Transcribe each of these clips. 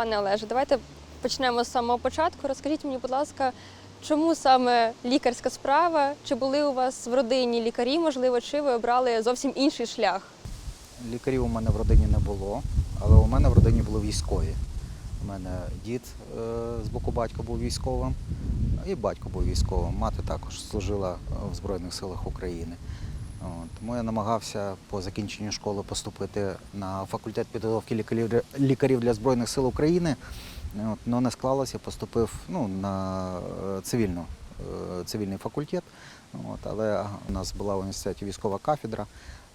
Пане Олеже, давайте почнемо з самого початку. Розкажіть мені, будь ласка, чому саме лікарська справа? Чи були у вас в родині лікарі, можливо, чи ви обрали зовсім інший шлях? Лікарів у мене в родині не було, але у мене в родині були військові. У мене дід е, з боку батька був військовим, і батько був військовим. Мати також служила в Збройних силах України. Тому я намагався по закінченню школи поступити на факультет підготовки лікарів, для Збройних сил України. Але не склалося, поступив ну, на е, цивільну, е, цивільний факультет. От, але у нас була в університеті військова кафедра.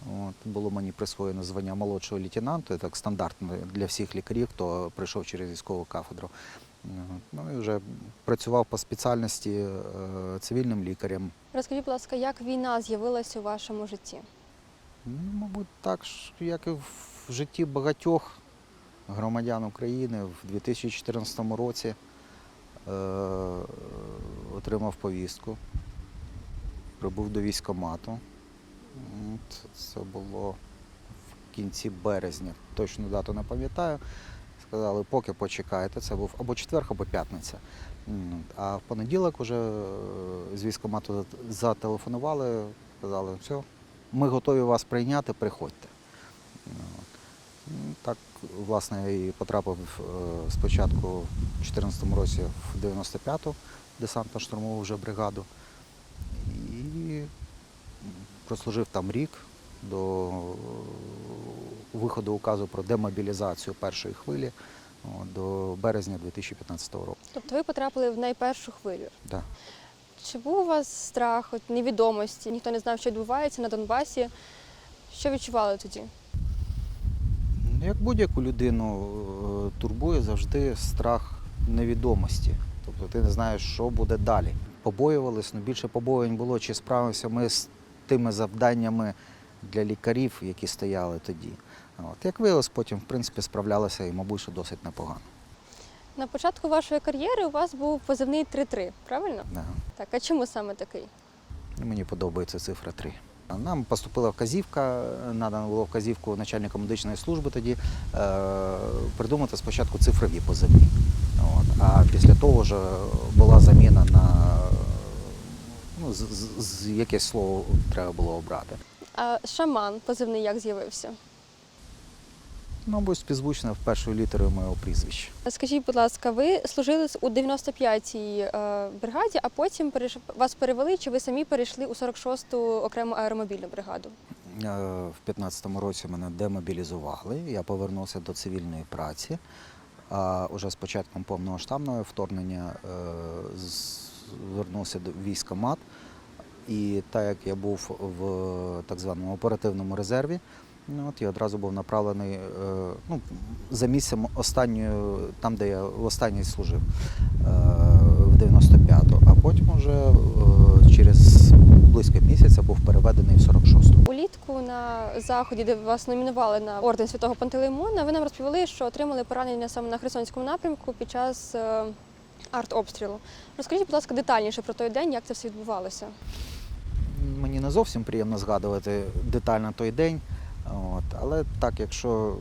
От, було мені присвоєно звання молодшого лейтенанту, це так стандартно для всіх лікарів, хто прийшов через військову кафедру. Ну і вже працював по спеціальності е, цивільним лікарем. Розкажіть, будь ласка, як війна з'явилася у вашому житті? Ну, мабуть, так як і в житті багатьох громадян України в 2014 році е, отримав повістку, прибув до військкомату. От, Це було в кінці березня, точну дату не пам'ятаю. Сказали, поки почекайте, це був або четвер, або п'ятниця. А в понеділок вже з військкомату зателефонували, сказали, все, ми готові вас прийняти, приходьте. Ну, Так, власне, і потрапив е, спочатку в 2014 році в 95-ту десантно-штурмову вже бригаду. І прослужив там рік до виходу указу про демобілізацію першої хвилі до березня 2015 року. Тобто ви потрапили в найпершу хвилю. Да. Чи був у вас страх, от, невідомості? Ніхто не знав, що відбувається на Донбасі. Що відчували тоді? Як будь-яку людину е, турбує завжди страх невідомості. Тобто ти не знаєш, що буде далі. Побоювались, ну більше побоювань було, чи справимося ми з тими завданнями для лікарів, які стояли тоді. От. Як виявилось, потім, в принципі, справлялися і, мабуть, що досить непогано. На початку вашої кар'єри у вас був позивний 3-3, правильно? Да. Так, а чому саме такий? Ну, Мені подобається цифра 3. Нам поступила вказівка, надано було вказівку начальника медичної служби тоді е, придумати спочатку цифрові позивні. От. А після того вже була заміна на ну, з, з, з якесь слово треба було обрати. А шаман позивний як з'явився? Мабуть, співзвучно в першою літерою моєго прізвища. Скажіть, будь ласка, ви служили у 95-й е, бригаді, а потім вас перевели, чи ви самі перейшли у 46-ту окрему аеромобільну бригаду? Е, В 15-му році мене демобілізували, я повернувся до цивільної праці. А уже з початком повномасштабного вторгнення е, звернувся до військомат. І так як я був в так званому оперативному резерві, ну, от я одразу був направлений е, ну, за місцем останньої, там, де я в останній служив, е, в 95-ту. А потім вже е, через близько місяця був переведений в 46-ту. Улітку на заході, де вас номінували на орден святого Пантелеймона, ви нам розповіли, що отримали поранення саме на Херсонському напрямку під час артобстрілу. Розкажіть, будь ласка, детальніше про той день, як це все відбувалося. Мені не зовсім приємно згадувати детально той день. От, але так, якщо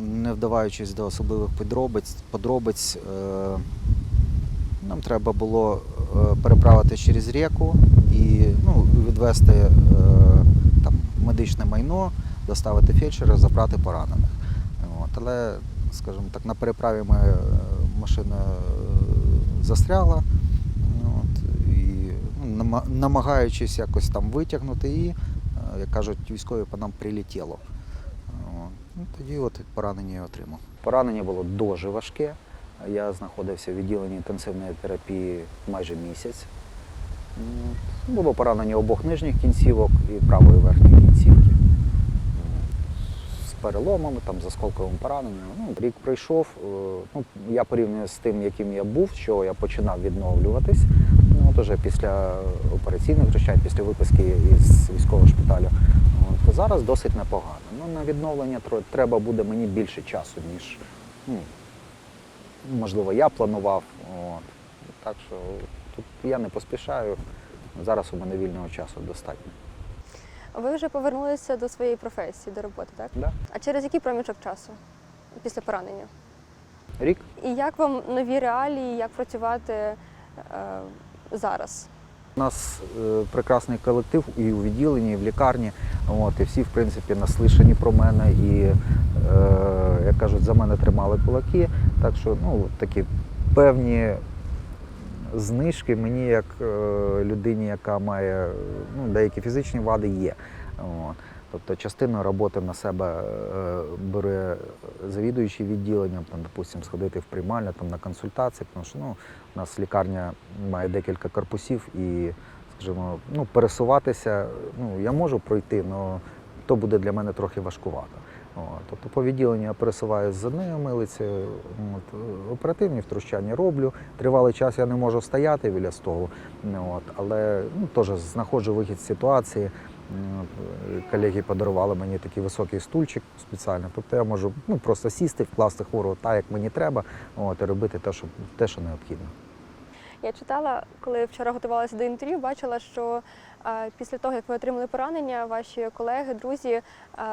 не вдаваючись до особливих подробиць, подробиць е, нам треба було е, переправити через ріку і ну, відвести е, там, медичне майно, доставити фельдшера, забрати поранених. От, але, скажімо так, на переправі ми, е, машина е, застрягла. От, і ну, намагаючись якось там витягнути її, як кажуть, військові по нам прилетіло. Ну, тоді от поранення я отримав. Поранення було дуже важке. Я знаходився в відділенні інтенсивної терапії майже місяць. Було поранення обох нижніх кінцівок і правої верхньої кінцівки. З переломами, там, з осколковим пораненням. Ну, рік пройшов. е, Ну, я порівнюю з тим, яким я був, що я починав відновлюватись. Ну, от уже після операційних втручань, після виписки із військового шпиталю, то зараз досить непогано. Ну, на відновлення треба буде мені більше часу, ніж ну, можливо я планував. От. Так що тут я не поспішаю. Зараз у мене вільного часу достатньо. Ви вже повернулися до своєї професії, до роботи, так? Да? А через який проміжок часу після поранення? Рік. І як вам нові реалії, як працювати е, зараз? Нас е, прекрасний колектив і у відділенні, і в лікарні. От, і всі, в принципі, наслишані про мене. І, е, як кажуть, за мене тримали кулаки. Так що ну, такі певні знижки мені, як е, людині, яка має ну, деякі фізичні вади, є. От. Тобто частину роботи на себе е, бере завідуючий відділенням, там, допустим, сходити в приймальню там, на консультації, тому що ну, у нас лікарня має декілька корпусів і, скажімо, ну, пересуватися ну, я можу пройти, але то буде для мене трохи важкувато. От, тобто по відділенню я пересуваюся з однією милицею, от, оперативні втручання роблю. Тривалий час я не можу стояти біля столу, от, але ну, теж знаходжу вихід з ситуації. Е, Колеги подарували мені такий високий стульчик спеціально. Тобто я можу ну, просто сісти, вкласти хворого так, як мені треба, от, і робити те, що, те, що необхідно. Я читала, коли вчора готувалася до інтерв'ю, бачила, що е, після того, як ви отримали поранення, ваші колеги, друзі е,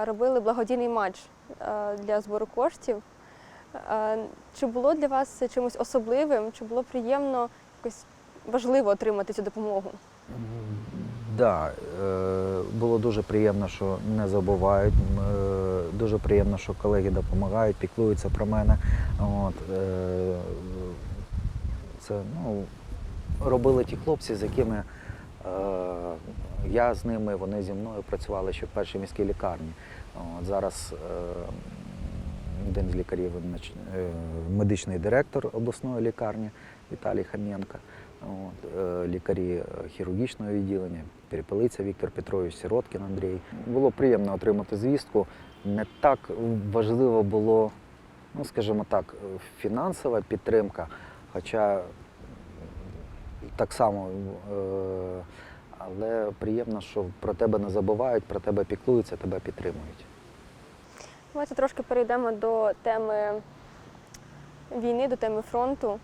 робили благодійний матч е, для збору коштів. Е, Чи було для вас це чимось особливим? Чи було приємно якось важливо отримати цю допомогу? Да, було дуже приємно, що не забувають. Е, Дуже приємно, що колеги допомагають, піклуються про мене. От, е, це ну, робили ті хлопці, з якими е, я з ними, вони зі мною працювали ще в першій міській лікарні. От, зараз е, один з лікарів, е, медичний директор обласної лікарні Віталій е, лікарі е, хірургічного відділення, Перепелиця Віктор Петрович, Сироткін Андрій. Було приємно отримати звістку. Не так важливо було, ну скажімо так, фінансова підтримка, хоча так само, е, але приємно, що про тебе не забувають, про тебе піклуються, тебе підтримують. Давайте трошки перейдемо до теми війни, до теми фронту.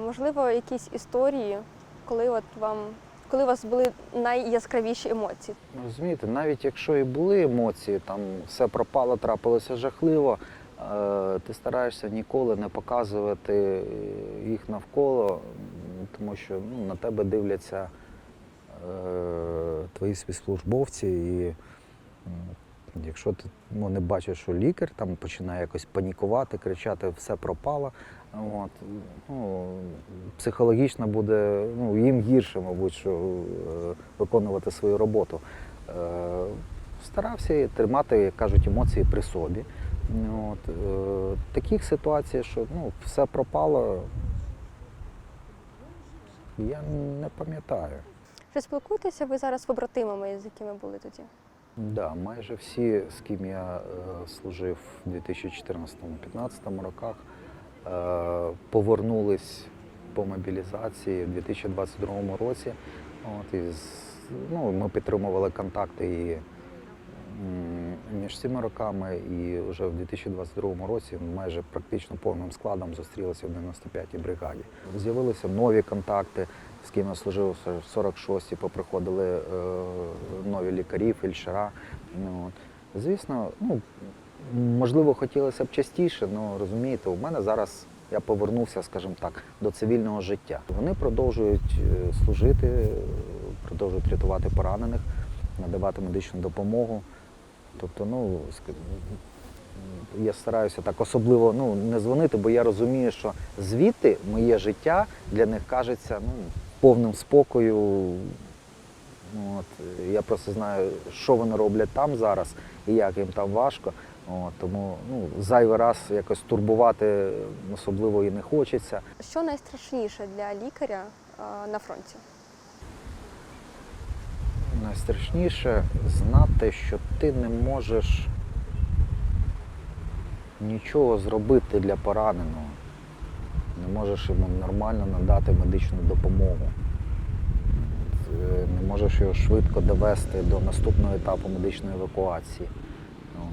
Можливо, якісь історії, коли от вам коли у вас були найяскравіші емоції? Ну, Розумієте, навіть якщо і були емоції, там все пропало, трапилося жахливо, е, ти стараєшся ніколи не показувати їх навколо, тому що ну, на тебе дивляться е, твої співслужбовці, і якщо ти ну, не бачиш, що лікар там починає якось панікувати, кричати, все пропало. От, ну, психологічно буде ну, їм гірше, мабуть, що е, виконувати свою роботу. Е, старався тримати, як кажуть, емоції при собі. От, е, таких ситуацій, що ну, все пропало, я не пам'ятаю. Чи спілкуєтеся ви зараз з побратимами, з якими були тоді? Да, майже всі, з ким я е, служив у 2014-2015 роках, е, повернулись по мобілізації в 2022 році. От, і ну, ми підтримували контакти і між цими роками, і вже в 2022 році майже практично повним складом зустрілися в 95-й бригаді. З'явилися нові контакти, з ким я служив в 46-й, поприходили е, нові лікарі, фельдшера. Ну. Звісно, ну, можливо, хотілося б частіше, але розумієте, у мене зараз я повернувся, скажімо так, до цивільного життя. Вони продовжують е, служити, продовжують рятувати поранених, надавати медичну допомогу. Тобто, ну, я стараюся так особливо ну, не дзвонити, бо я розумію, що звідти моє життя для них кажеться ну, повним спокою. Ну, От, я просто знаю, що вони роблять там зараз і як їм там важко. От, тому ну, зайвий раз якось турбувати особливо і не хочеться. Що найстрашніше для лікаря на фронті? Найстрашніше знати, що ти не можеш нічого зробити для пораненого. Не можеш йому нормально надати медичну допомогу. Е, Не можеш його швидко довести до наступного етапу медичної евакуації. Ну,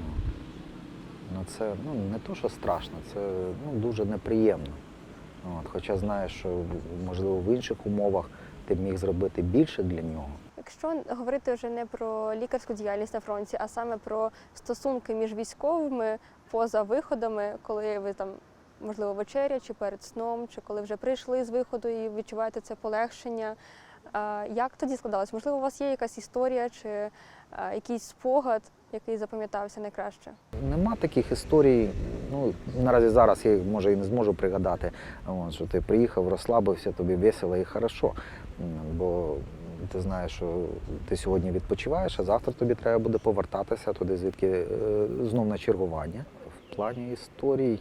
Ну, це ну, не то, що страшно, це ну, дуже неприємно. От, хоча знаєш, що можливо в інших умовах ти міг зробити більше для нього. Якщо говорити вже не про лікарську діяльність на фронті, а саме про стосунки між військовими поза виходами, коли ви там можливо, вечеря, чи перед сном, чи коли вже прийшли з виходу і відчуваєте це полегшення. Як тоді складалось? Можливо, у вас є якась історія чи якийсь спогад, який запам'ятався найкраще? Нема таких історій. Ну наразі зараз я може і не зможу пригадати. Що ти приїхав, розслабився, тобі весело і хорошо. Бо ти знаєш, що ти сьогодні відпочиваєш, а завтра тобі треба буде повертатися туди, звідки е, знов на чергування. В плані історій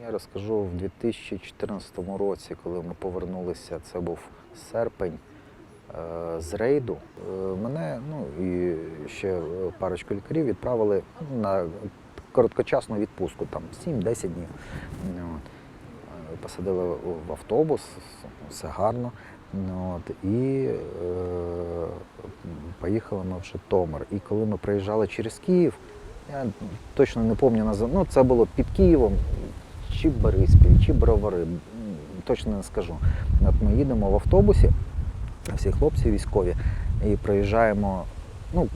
я розкажу в 2014 році, коли ми повернулися, це був серпень е, з рейду. Е, Мене ну і ще е, парочку лікарів відправили на короткочасну відпустку, там 7-10 днів. Ну, От. Посадили в автобус, все гарно. Ну, От, і е, поїхали ми в Житомир. І коли ми приїжджали через Київ, я точно не пам'ятаю назад, ну це було під Києвом, чи Бориспіль, чи Бровари, точно не скажу. От ми їдемо в автобусі, всі хлопці військові, і проїжджаємо ну,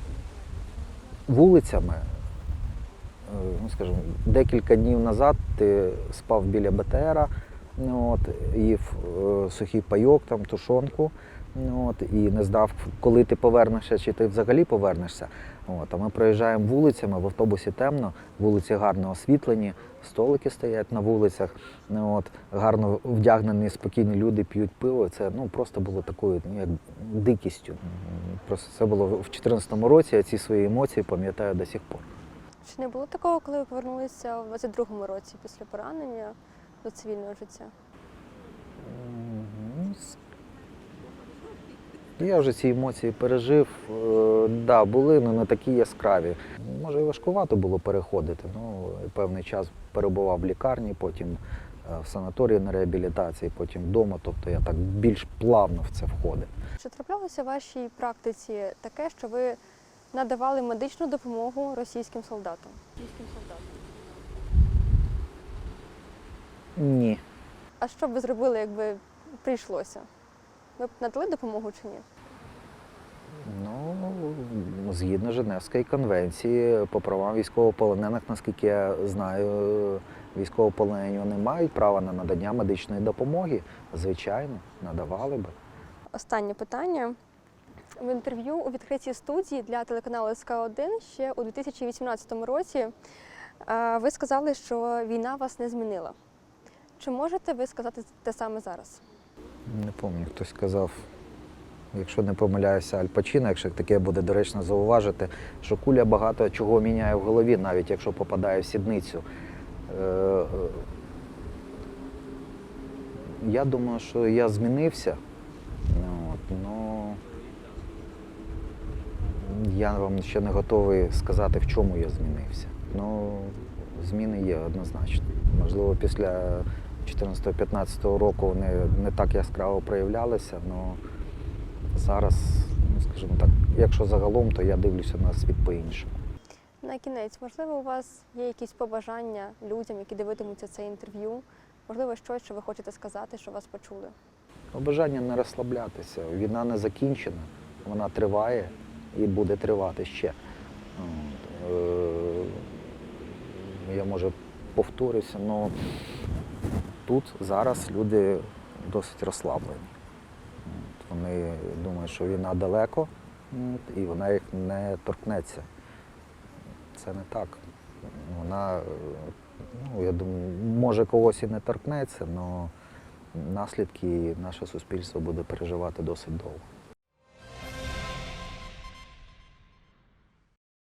вулицями. Е, Ну, скажімо, декілька днів назад ти спав біля БТРа, от, їв е, сухий пайок, там, тушонку, от, і не знав, коли ти повернешся, чи ти взагалі повернешся. От, а ми проїжджаємо вулицями, в автобусі темно, вулиці гарно освітлені, столики стоять на вулицях, ну, от, гарно вдягнені, спокійні люди п'ють пиво. Це ну, просто було такою ну, як дикістю. Просто це було в 2014 році, я ці свої емоції пам'ятаю до сих пор. Чи не було такого, коли ви повернулися у 22-му році після поранення до цивільного життя? С- Я вже ці емоції пережив. Е, Да, були, але не такі яскраві. Може, і важкувато було переходити. Ну, певний час перебував в лікарні, потім е, в санаторії на реабілітації, потім вдома. Тобто я так більш плавно в це входив. Чи траплялося в вашій практиці таке, що ви надавали медичну допомогу російським солдатам? Російським солдатам. Ні. А що б ви зробили, якби прийшлося? Ви б надали допомогу чи ні? Ну, згідно Женевської конвенції по правам військовополонених, наскільки я знаю, військовополонені вони мають право на надання медичної допомоги. Звичайно, надавали би. Останнє питання. В інтерв'ю у відкритій студії для телеканалу СК1 ще у 2018 році е, ви сказали, що війна вас не змінила. Чи можете ви сказати те саме зараз? Не пам'ятаю, хтось сказав, якщо не помиляюся, Аль Пачино, якщо таке буде доречно зауважити, що куля багато чого міняє в голові, навіть якщо попадає в сідницю. Е, е, Я думаю, що я змінився. Ну, от, ну, я вам ще не готовий сказати, в чому я змінився. Ну, зміни є однозначно. Можливо, після 2014-2015 року вони не так яскраво проявлялися, але зараз, ну, скажімо так, якщо загалом, то я дивлюся на світ по-іншому. На кінець, можливо, у вас є якісь побажання людям, які дивитимуться це інтерв'ю? Можливо, щось, що ви хочете сказати, що вас почули? Бажання не розслаблятися. Війна не закінчена, вона триває і буде тривати ще. Е, Я може повторюся, але тут зараз люди досить розслаблені. Вони думають, що війна далеко і вона їх не торкнеться. Це не так. Вона, ну, я думаю, може когось і не торкнеться, але наслідки наше суспільство буде переживати досить довго.